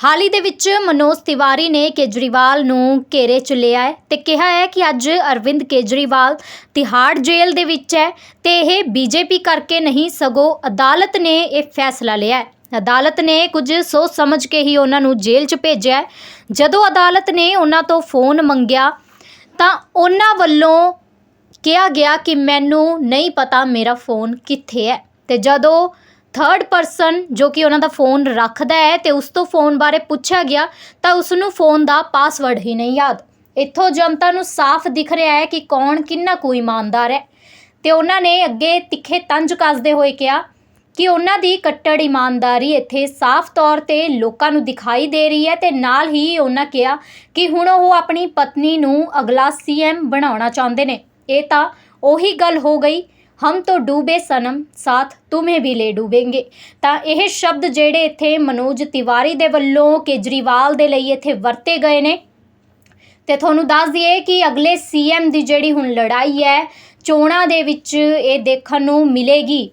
ਹਾਲ ਹੀ ਦੇ ਵਿੱਚ ਮਨੋਜ ਤਿਵਾਰੀ ਨੇ ਕੇਜਰੀਵਾਲ ਨੂੰ ਘੇਰੇ 'ਚ ਲਿਆ ਹੈ ਤੇ ਕਿਹਾ ਹੈ ਕਿ ਅੱਜ ਅਰਵਿੰਦ ਕੇਜਰੀਵਾਲ ਤਿਹਾੜ ਜੇਲ੍ਹ ਦੇ ਵਿੱਚ ਹੈ ਤੇ ਇਹ ਬੀਜੇਪੀ ਕਰਕੇ ਨਹੀਂ, ਸਗੋਂ ਅਦਾਲਤ ਨੇ ਇਹ ਫੈਸਲਾ ਲਿਆ ਹੈ। ਅਦਾਲਤ ਨੇ ਕੁਝ ਸੋਚ ਸਮਝ ਕੇ ਹੀ ਉਹਨਾਂ ਨੂੰ ਜੇਲ੍ਹ 'ਚ ਭੇਜਿਆ ਜਦੋਂ ਅਦਾਲਤ ਨੇ ਉਹਨਾਂ ਤੋਂ ਫੋਨ ਮੰਗਿਆ, ਤਾਂ ਉਹਨਾਂ ਵੱਲੋਂ ਕਿਹਾ ਗਿਆ ਕਿ ਮੈਨੂੰ ਨਹੀਂ ਪਤਾ ਮੇਰਾ ਫੋਨ ਕਿੱਥੇ ਹੈ। ਤੇ ਜਦੋਂ ਥਰਡ ਪਰਸਨ ਜੋ ਕਿ ਉਹਨਾਂ ਦਾ ਫੋਨ ਰੱਖਦਾ ਹੈ ਤੇ ਉਸ ਤੋਂ ਫੋਨ ਬਾਰੇ ਪੁੱਛਿਆ ਗਿਆ, ਤਾਂ ਉਸ ਨੂੰ ਫੋਨ ਦਾ ਪਾਸਵਰਡ ਹੀ ਨਹੀਂ ਯਾਦ। ਇੱਥੋਂ ਜਨਤਾ ਨੂੰ ਸਾਫ਼ ਦਿਖ ਰਿਹਾ ਹੈ ਕਿ ਕੌਣ ਕਿੰਨਾ ਕੁ ਇਮਾਨਦਾਰ ਹੈ। ਤੇ ਉਹਨਾਂ ਨੇ ਅੱਗੇ ਤਿੱਖੇ ਤੰਜ ਕੱਸਦੇ ਹੋਏ ਕਿਹਾ ਕਿ ਉਹਨਾਂ ਦੀ ਕੱਟੜ ਇਮਾਨਦਾਰੀ ਇੱਥੇ ਸਾਫ਼ ਤੌਰ ਤੇ ਲੋਕਾਂ ਨੂੰ ਦਿਖਾਈ ਦੇ ਰਹੀ ਹੈ ਤੇ ਨਾਲ ਹੀ ਉਹਨਾਂ ਕਿਹਾ ਕਿ ਹੁਣ ਉਹ ਆਪਣੀ ਪਤਨੀ ਨੂੰ ਅਗਲਾ ਸੀਐਮ ਬਣਾਉਣਾ ਚਾਹੁੰਦੇ ਨੇ। ਇਹ ਤਾਂ ਉਹੀ ਗੱਲ ਹੋ ਗਈ ਹਮ ਤੋਂ ਡੂਬੇ ਸਨਮ, ਸਾਥ ਤੁਮੇ ਵੀ ਲੈ ਡੂਬेंगे ਤਾਂ ਇਹ ਸ਼ਬਦ ਜਿਹੜੇ ਇੱਥੇ ਮਨੋਜ ਤਿਵਾਰੀ ਦੇ ਵੱਲੋਂ ਕੇਜਰੀਵਾਲ ਦੇ ਲਈ ਇੱਥੇ ਵਰਤੇ ਗਏ ਨੇ। ਤੇ ਤੁਹਾਨੂੰ ਦੱਸ ਦਈਏ ਕਿ ਅਗਲੇ ਸੀਐਮ ਦੀ ਜਿਹੜੀ ਹੁਣ ਲੜਾਈ ਹੈ, ਚੋਣਾਂ ਦੇ ਵਿੱਚ ਇਹ ਦੇਖਣ ਨੂੰ ਮਿਲੇਗੀ।